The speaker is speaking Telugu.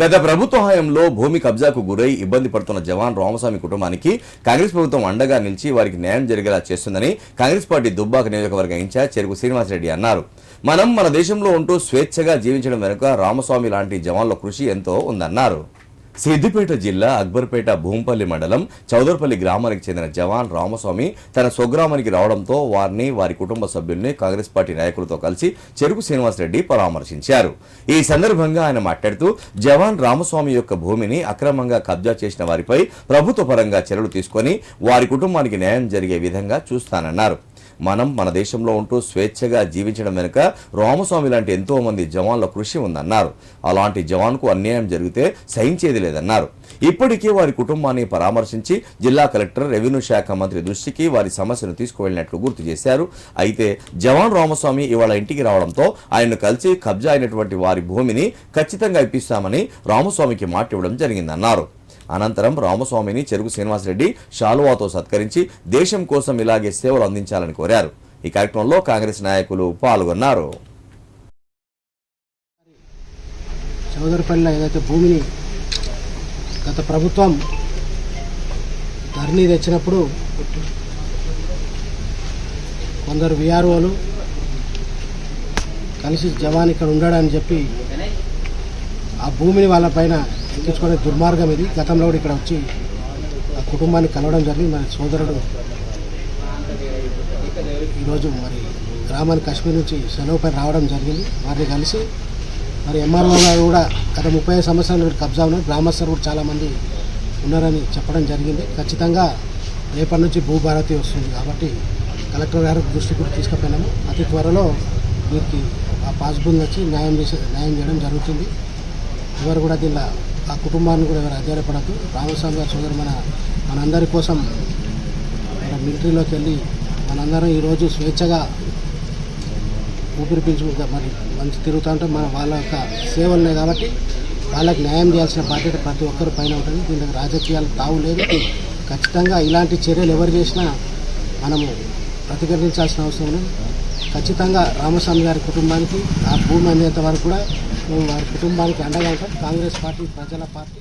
గత ప్రభుత్వ హయాంలో భూమి కబ్జాకు గురై ఇబ్బంది పడుతున్న జవాన్ రామస్వామి కుటుంబానికి కాంగ్రెస్ ప్రభుత్వం అండగా నిలిచి వారికి న్యాయం జరిగేలా చేస్తుందని కాంగ్రెస్ పార్టీ దుబ్బాక నియోజకవర్గ ఇన్ఛార్జ్ చెరుకు శ్రీనివాసరెడ్డి అన్నారు. మనం మన దేశంలో ఉంటూ స్వేచ్ఛగా జీవించడం వెనుక రామస్వామి లాంటి జవాన్ల కృషి ఎంతో ఉందన్నారు. సిద్దిపేట జిల్లా అక్బర్పేట భూంపల్లి మండలం చౌదర్పల్లి గ్రామానికి చెందిన జవాన్ రామస్వామి తన స్వగ్రామానికి రావడంతో వారిని వారి కుటుంబ సభ్యుల్ని కాంగ్రెస్ పార్టీ నాయకులతో కలిసి చెరుకు శ్రీనివాసరెడ్డి పరామర్శించారు. ఈ సందర్భంగా ఆయన మాట్లాడుతూ జవాన్ రామస్వామి యొక్క భూమిని అక్రమంగా కబ్జా చేసిన వారిపై ప్రభుత్వ పరంగా చర్యలు తీసుకొని వారి కుటుంబానికి న్యాయం జరిగే విధంగా చూస్తానన్నారు. మనం మన దేశంలో ఉంటూ స్వేచ్ఛగా జీవించడం వెనుక రామస్వామి లాంటి ఎంతో మంది జవాన్ల కృషి ఉందన్నారు. అలాంటి జవాన్కు అన్యాయం జరిగితే సహించేది లేదన్నారు ఇప్పటికే వారి కుటుంబాన్ని పరామర్శించి జిల్లా కలెక్టర్ రెవెన్యూ శాఖ మంత్రి దృష్టికి వారి సమస్యను తీసుకువెళ్ళినట్లు గుర్తు చేశారు. అయితే జవాన్ రామస్వామి ఇవాళ ఇంటికి రావడంతో ఆయన్ను కలిసి కబ్జా అయినటువంటి వారి భూమిని ఖచ్చితంగా ఇప్పిస్తామని రామస్వామికి మాట ఇవ్వడం జరిగిందన్నారు. అనంతరం రామస్వామిని చెరుకు శ్రీనివాసరెడ్డి షాలువాతో సత్కరించి దేశం కోసం ఇలాగే సేవలు అందించాలని కోరారు. ఈ కార్యక్రమంలో కాంగ్రెస్ నాయకులు పాల్గొన్నారు. చౌదరిపల్లిలో ఏదైతే భూమిని గత ప్రభుత్వం ధరణి తెచ్చినప్పుడు కొందరు విఆర్ఓలు కలిసి జవాన్ ఇక్కడ ఉండడని చెప్పి ఆ భూమిని వాళ్ళ పైన ఎక్కించుకునే దుర్మార్గం ఇది. గతంలో కూడా ఇక్కడ వచ్చి ఆ కుటుంబాన్ని కలవడం జరిగింది. మరి సోదరుడు ఈరోజు మరి గ్రామాన్ని కాశ్మీర్ నుంచి సెలవు పైన రావడం జరిగింది. వారిని కలిసి మరి ఎంఆర్ఓ గారు కూడా గత ముప్పై సంవత్సరాలు సంవత్సరాల కబ్జా ఉన్నారు. గ్రామస్తులు కూడా చాలామంది ఉన్నారని చెప్పడం జరిగింది. ఖచ్చితంగా రేపటి నుంచి భూభారతి వస్తుంది కాబట్టి కలెక్టర్ గారు దృష్టి కూడా తీసుకుపోయినాము. అతి త్వరలో వీరికి ఆ పాస్బుల్ వచ్చి న్యాయం చేసే న్యాయం చేయడం జరుగుతుంది. ఎవరు కూడా దీనిలో ఆ కుటుంబాన్ని కూడా ఎవరు ఆధారపడద్దు రామస్వామి గారి సోదరు మన మనందరి కోసం మన మిలిటరీలోకి వెళ్ళి మనందరం ఈరోజు స్వేచ్ఛగా ఊపిరి పీల్చుకుంటా మరి మంచి తిరుగుతూ ఉంటాం మన వాళ్ళ యొక్క సేవలున్నాయి కాబట్టి వాళ్ళకి న్యాయం చేయాల్సిన బాధ్యత ప్రతి ఒక్కరి పైన ఉంటుంది. దీనికి రాజకీయాలు తావు లేదు. ఖచ్చితంగా ఇలాంటి చర్యలు ఎవరు చేసినా మనము ప్రతిఘటించాల్సిన అవసరం లేదు. ఖచ్చితంగా రామస్వామి గారి కుటుంబానికి ఆ భూమి అందేంత వరకు కూడా మేము వారి కుటుంబానికి అండగా ఉంటాం. కాంగ్రెస్ పార్టీ ప్రజల పార్టీ